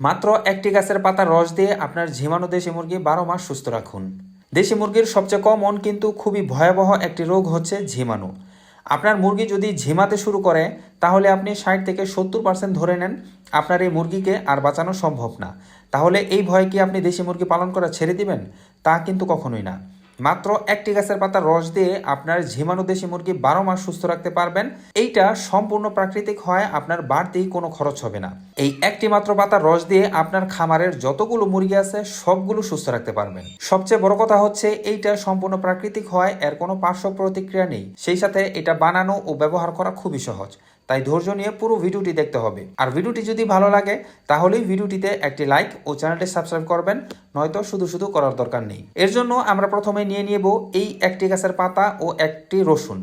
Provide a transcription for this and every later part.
মাত্র একটি গাছের পাতার রস দিয়ে আপনার ঝিমানো দেশি মুরগি বারো মাস সুস্থ রাখুন। দেশি মুরগির সবচেয়ে কমন কিন্তু খুবই ভয়াবহ একটি রোগ হচ্ছে ঝিমানো। আপনার মুরগি যদি ঝিমাতে শুরু করে, তাহলে আপনি ষাট থেকে সত্তর পার্সেন্ট ধরে নেন আপনার এই মুরগিকে আর বাঁচানো সম্ভব না। তাহলে এই ভয়ে কি আপনি দেশি মুরগি পালন করা ছেড়ে দিবেন? তা কিন্তু কখনোই না। মাত্র একটি গাছের পাতার রস দিয়ে আপনার ঝিমানো দেশি মুরগি বারো মাস সুস্থ রাখতে পারবেন। এইটা সম্পূর্ণ প্রাকৃতিক হয় আপনার বাড়তি কোনো খরচ হবে না। এই একটি মাত্র পাতার রস দিয়ে আপনার খামারের যতগুলো মুরগি আছে, সবগুলো সুস্থ রাখতে পারবেন। সবচেয়ে বড় কথা হচ্ছে, এইটা সম্পূর্ণ প্রাকৃতিক হয় এর কোনো পার্শ্ব প্রতিক্রিয়া নেই। সেই সাথে এটা বানানো ও ব্যবহার করা খুবই সহজ। তাই ধৈর্য নিয়ে পুরো ভিডিওটি দেখতে হবে। আর ভিডিওটি যদি ভালো লাগে, তাহলেই ভিডিওটিতে একটি লাইক ও চ্যানেলটি সাবস্ক্রাইব করবেন, নয়তো শুধু শুধু করার দরকার নেই। এর জন্য আমরা প্রথমে নিয়ে নেব এই একটি গাছের পাতা ও একটি রসুন।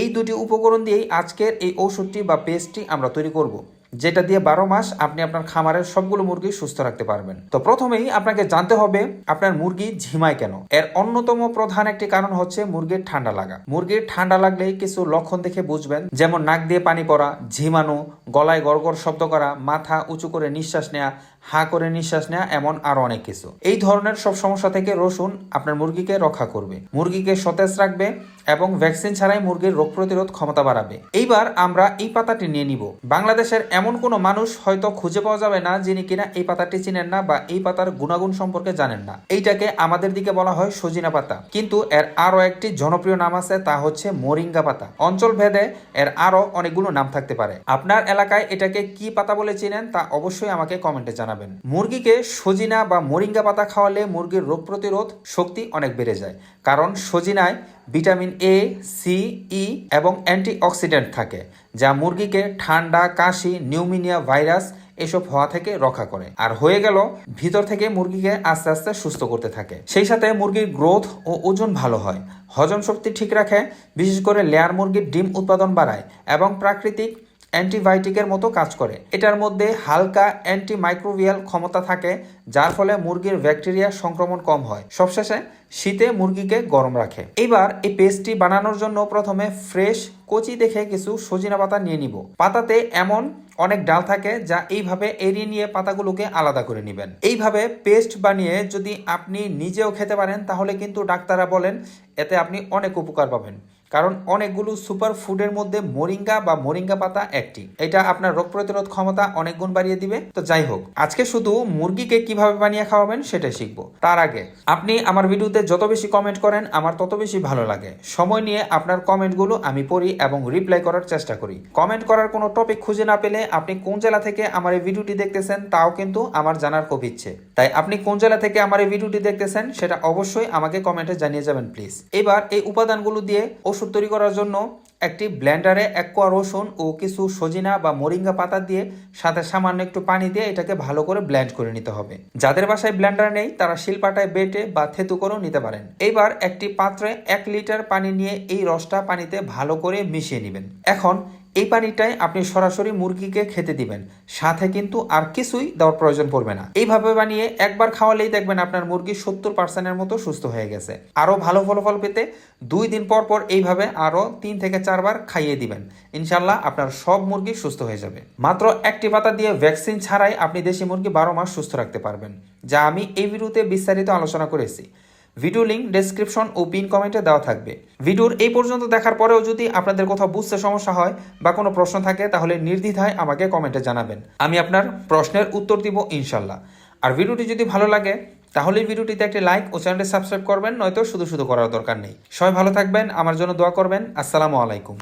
এই দুটি উপকরণ দিয়েই আজকের এই ঔষধটি বা পেস্টটি আমরা তৈরি করব। যেটা দিয়ে বারো মাস আপনি আপনার খামারের সবগুলো মুরগি সুস্থ রাখতে পারবেন। তো প্রথমেই আপনাকে জানতে হবে, আপনার মুরগি ঝিমায় কেন? এর অন্যতম প্রধান একটি কারণ হচ্ছে মুরগির ঠান্ডা লাগা। মুরগির ঠান্ডা লাগলে কিছু লক্ষণ দেখে বুঝবেন, যেমন নাক দিয়ে পানি পড়া, ঝিমানো, গলায় গড়গড় শব্দ করা, মাথা উঁচু করে নিঃশ্বাস নেওয়া হা করে নিঃশ্বাস নেওয়া এমন আরও অনেক কিছু। এই ধরনের সব সমস্যা থেকে রসুন আপনার মুরগিকে রক্ষা করবে। মুরগিকে সতেজ রাখবে এবং ভ্যাকসিন ছাড়াই মুরগির রোগ প্রতিরোধ ক্ষমতা বাড়াবে। এইবার আমরা এই পাতাটি নিয়ে নিব। বাংলাদেশের এমন কোনো মানুষ হয়তো খুঁজে পাওয়া যাবে না যিনি কিনা এই পাতাটি চিনেন না বা এই পাতার গুণাগুণ সম্পর্কে জানেন না। এইটাকে আমাদের দিকে বলা হয় সজিনা পাতা। কিন্তু এর আরও একটি জনপ্রিয় নাম আছে, তা হচ্ছে মোরিঙ্গা পাতা। অঞ্চল ভেদে এর আরও অনেকগুলো নাম থাকতে পারে। আপনার এলাকায় এটাকে কি পাতা বলে চিনেন তা অবশ্যই আমাকে কমেন্টে জানাবেন। মুরগিকে সজিনা বা মোরিঙ্গা পাতা খাওয়ালে মুরগির রোগ প্রতিরোধ শক্তি অনেক বেড়ে যায়। কারণ সজিনায় ভিটামিন এ সি ই এবং অ্যান্টিঅক্সিডেন্ট থাকে, যা মুরগিকে ঠান্ডা, কাশি, নিউমিনিয়া ভাইরাস এসব হওয়া থেকে রক্ষা করে। আর হয়ে গেল, ভিতর থেকে মুরগিকে আস্তে আস্তে সুস্থ করতে থাকে। সেই সাথে মুরগির গ্রোথ ও ওজন ভালো হয়। হজম শক্তি ঠিক রাখে, বিশেষ করে লেয়ার মুরগির ডিম উৎপাদন বাড়ায় এবং প্রাকৃতিক অ্যান্টিবায়োটিকের মতো কাজ করে। এটার মধ্যে হালকা অ্যান্টিমাইক্রোবিয়াল ক্ষমতা থাকে, যার ফলে মুরগির ব্যাকটেরিয়া সংক্রমণ কম হয়। সবশেষে, শীতে মুরগিকে গরম রাখে। এবার এই পেস্টটি বানানোর জন্য প্রথমে ফ্রেশ কচি দেখে কিছু সজিনা পাতা নিয়ে নিব। পাতাতে এমন অনেক ডাল থাকে, যা এইভাবে এড়িয়ে নিয়ে পাতাগুলোকে আলাদা করে নেবেন। এইভাবে পেস্ট বানিয়ে যদি আপনি নিজেও খেতে পারেন, তাহলে কিন্তু ডাক্তাররা বলেন, এতে আপনি অনেক উপকার পাবেন। কারণ অনেকগুলো সুপার ফুডের মধ্যে মোরিঙ্গা বা মোরিঙ্গা পাতা একটি। এটা আপনার রোগ প্রতিরোধ ক্ষমতা অনেক গুণ বাড়িয়ে দিবে। তো যাই হোক, আজকে শুধু মুরগিকে কীভাবে বানিয়ে খাওয়াবেন সেটাই শিখব। তার আগে, আপনি আমার ভিডিওতে যত বেশি কমেন্ট করেন, আমার তত বেশি ভালো লাগে। সময় নিয়ে আপনার কমেন্টগুলো আমি পড়ি এবং রিপ্লাই করার চেষ্টা করি। কমেন্ট করার কোনো টপিক খুঁজে না পেলে আপনি কোন জেলা থেকে আমার এই ভিডিওটি দেখতেছেন তাও কিন্তু আমার জানার খুব ইচ্ছে। তাই আপনি কোন জেলা থেকে আমার এই ভিডিওটি দেখতেছেন সেটা অবশ্যই আমাকে কমেন্টে জানিয়ে যাবেন প্লিজ এবার এই উপাদানগুলো দিয়ে ওষুধ তৈরি করার জন্য একটি ব্ল্যান্ডারে এক কোয়া রসুন ও কিছু সজিনা বা মরিঙ্গা পাতা দিয়ে সাথে সামান্য একটু পানি দিয়ে এটাকে ভালো করে ব্ল্যান্ড করে নিতে হবে। যাদের বাসায় ব্ল্যান্ডার নেই, তারা শিলপাটায় বেটে বা থেতু করেও নিতে পারেন। এবার একটি পাত্রে এক লিটার পানি নিয়ে এই রসটা পানিতে ভালো করে মিশিয়ে নেবেন। এখন এই পানিটাই আপনি সরাসরি মুরগিকে খেতে দিবেন। সাথে কিন্তু আর কিছুই দেওয়ার প্রয়োজন পড়বে না। এইভাবে বানিয়ে একবার খাওয়ালেই দেখবেন আপনার মুরগি সত্তর পার্সেন্টের মতো সুস্থ হয়ে গেছে। আরও ভালো ফলাফল পেতে দুই দিন পর পর এইভাবে আরও তিন থেকে চারবার খাইয়ে দিবেন। ইনশাল্লাহ আপনার সব মুরগি সুস্থ হয়ে যাবে। মাত্র একটি পাতা দিয়ে ভ্যাকসিন ছাড়াই আপনি দেশি মুরগি বারো মাস সুস্থ রাখতে পারবেন। যা আমি এই ভিডিওতে বিস্তারিত আলোচনা করেছি। ভিডিও লিঙ্ক ডেসক্রিপশন ও পিন কমেন্টে দেওয়া থাকবে। ভিডিওর এই পর্যন্ত দেখার পরেও যদি আপনাদের কোথাও বুঝতে সমস্যা হয় বা কোনো প্রশ্ন থাকে, তাহলে নির্দ্বিধায় আমাকে কমেন্টে জানাবেন। আমি আপনার প্রশ্নের উত্তর দিব ইনশাল্লাহ। আর ভিডিওটি যদি ভালো লাগে, তাহলে ভিডিওটিতে একটি লাইক ও চ্যানেলটি সাবস্ক্রাইব করবেন, নয়তো শুধু শুধু করার দরকার নেই। সবাই ভালো থাকবেন, আমার জন্য দোয়া করবেন। আসসালামু আলাইকুম।